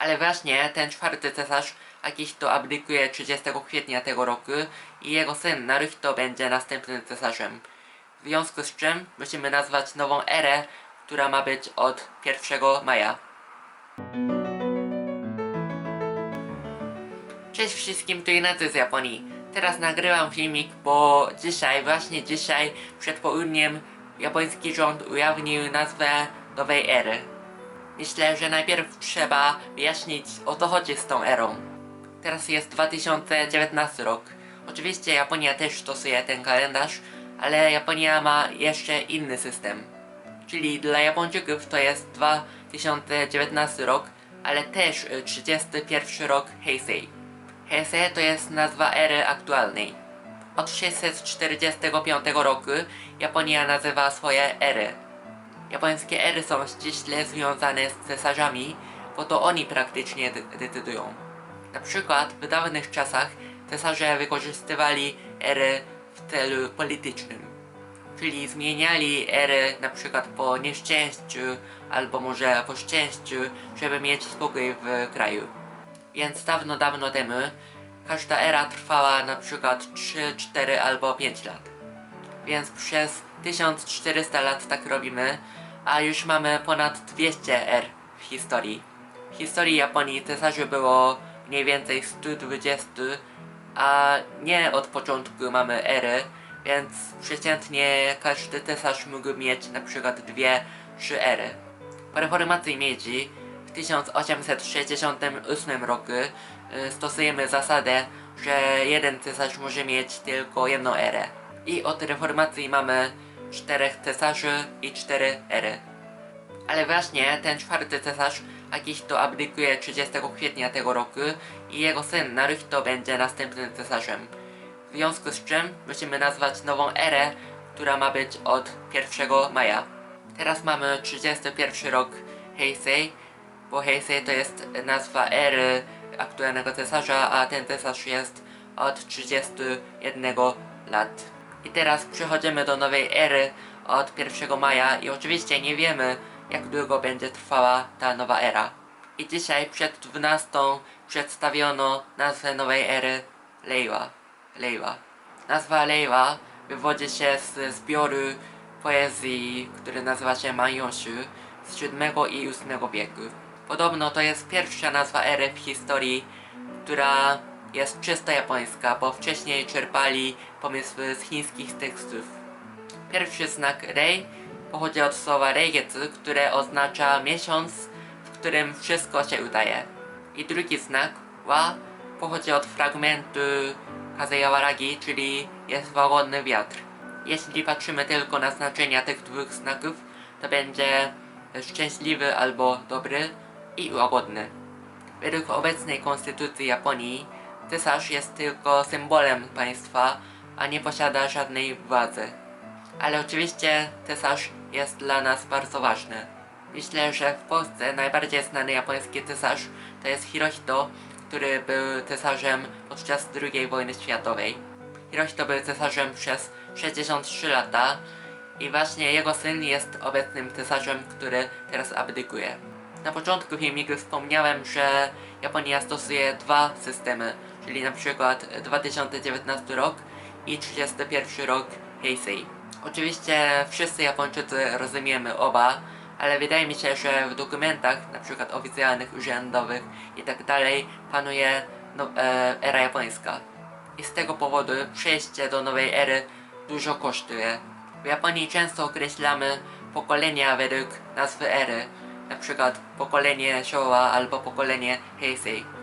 Ale właśnie ten czwarty cesarz Akihito abdykuje 30 kwietnia tego roku i jego syn Naruhito będzie następnym cesarzem. W związku z czym musimy nazwać nową erę, która ma być od 1 maja. Cześć wszystkim, tu Ignacy z Japonii. Teraz nagrywam filmik, bo dzisiaj, właśnie dzisiaj, przed południem, japoński rząd ujawnił nazwę nowej ery. Myślę, że najpierw trzeba wyjaśnić o co chodzi z tą erą. Teraz jest 2019 rok. Oczywiście Japonia też stosuje ten kalendarz, ale Japonia ma jeszcze inny system. Czyli dla Japończyków to jest 2019 rok, ale też y, 31 rok Heisei. Heisei to jest nazwa ery aktualnej. Od 645 roku Japonia nazywa swoje ery. Japońskie ery są ściśle związane z cesarzami, bo to oni praktycznie de- decydują. Na przykład w dawnych czasach cesarze wykorzystywali ery w celu politycznym. Czyli zmieniali ery na przykład po nieszczęściu albo może po szczęściu, żeby mieć spokój w kraju. Więc dawno, dawno temu każda era trwała na przykład 3, 4 albo 5 lat. Więc przez 1400 lat tak robimy, a już mamy ponad 200 er w historii. W historii Japonii cesarzy było mniej więcej 120, a nie od początku mamy ery, więc przeciętnie każdy cesarz mógł mieć na przykład dwie, trzy ery. Po reformacji Meiji w 1868 roku y, stosujemy zasadę, że jeden cesarz może mieć tylko jedną erę. I od reformacji mamy czterech cesarzy i cztery ery. Ale właśnie ten czwarty cesarz Akihito abdykuje 30 kwietnia tego roku i jego syn Naruhito będzie następnym cesarzem. W związku z czym musimy nazwać nową erę, która ma być od 1 maja. Teraz mamy 31 rok Heisei, bo Heisei to jest nazwa ery aktualnego cesarza, a ten cesarz jest od 31 lat. I teraz przechodzimy do nowej ery od 1 maja i oczywiście nie wiemy jak długo będzie trwała ta nowa era. I dzisiaj przed 12 przedstawiono nazwę nowej ery Leiwa. Leiwa. Nazwa Leiwa wywodzi się z zbioru poezji, który nazywa się Manyoshu z VII i VIII wieku. Podobno to jest pierwsza nazwa ery w historii, która jest czysto japońska, bo wcześniej czerpali pomysły z chińskich tekstów. Pierwszy znak Rei pochodzi od słowa Reigetsu, które oznacza miesiąc, w którym wszystko się udaje. I drugi znak Wa pochodzi od fragmentu Kazeyawaragi, czyli jest łagodny wiatr. Jeśli patrzymy tylko na znaczenia tych dwóch znaków, to będzie szczęśliwy albo dobry i łagodny. Według obecnej konstytucji Japonii cesarz jest tylko symbolem państwa, a nie posiada żadnej władzy. Ale oczywiście cesarz jest dla nas bardzo ważny. Myślę, że w Polsce najbardziej znany japoński cesarz to jest Hirohito, który był cesarzem podczas II wojny światowej. Hirohito był cesarzem przez 63 lata i właśnie jego syn jest obecnym cesarzem, który teraz abdykuje. Na początku filmiku wspomniałem, że Japonia stosuje dwa systemy, czyli na przykład 2019 rok i 31 rok Heisei. Oczywiście wszyscy Japończycy rozumiemy oba, ale wydaje mi się, że w dokumentach, na przykład oficjalnych, urzędowych i tak panuje no, e, era japońska. I z tego powodu przejście do nowej ery dużo kosztuje. W Japonii często określamy pokolenia według nazwy ery, na przykład pokolenie Showa albo pokolenie Heisei.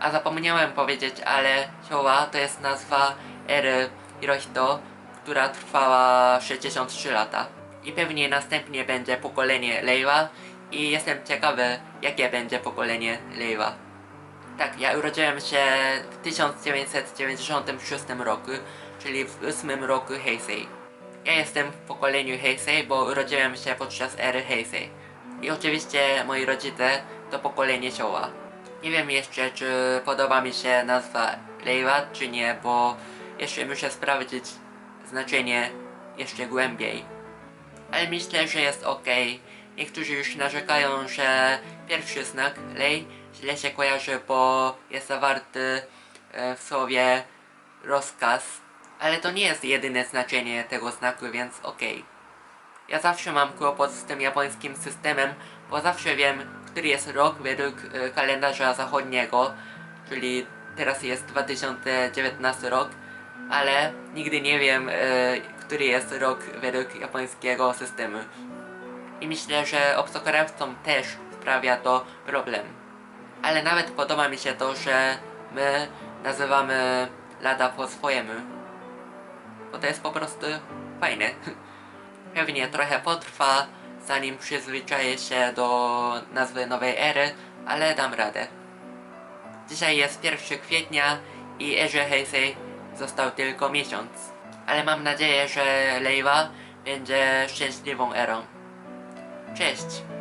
A zapomniałem powiedzieć, ale Showa to jest nazwa ery Hirohito, która trwała 63 lata. I pewnie następnie będzie pokolenie Leiwa i jestem ciekawy, jakie będzie pokolenie Leiwa. Tak, ja urodziłem się w 1996 roku, czyli w 8 roku Heisei. Ja jestem w pokoleniu Heisei, bo urodziłem się podczas ery Heisei. I oczywiście moi rodzice to pokolenie Showa. Nie wiem jeszcze, czy podoba mi się nazwa Leiwa, czy nie, bo jeszcze muszę sprawdzić znaczenie jeszcze głębiej. Ale myślę, że jest ok. Niektórzy już narzekają, że pierwszy znak Lei źle się kojarzy, bo jest zawarty e, w słowie rozkaz. Ale to nie jest jedyne znaczenie tego znaku, więc okej. Ja zawsze mam kłopot z tym japońskim systemem, bo zawsze wiem, który jest rok według e, kalendarza zachodniego, czyli teraz jest 2019 rok, ale nigdy nie wiem, e, który jest rok według japońskiego systemu. I myślę, że obcokrajowcom też sprawia to problem. Ale nawet podoba mi się to, że my nazywamy lada po swojemu. Bo to jest po prostu fajne. Pewnie trochę potrwa, zanim przyzwyczaję się do nazwy nowej ery, ale dam radę. Dzisiaj jest 1 kwietnia i erze Heisei został tylko miesiąc. Ale mam nadzieję, że Leiwa będzie szczęśliwą erą. Cześć!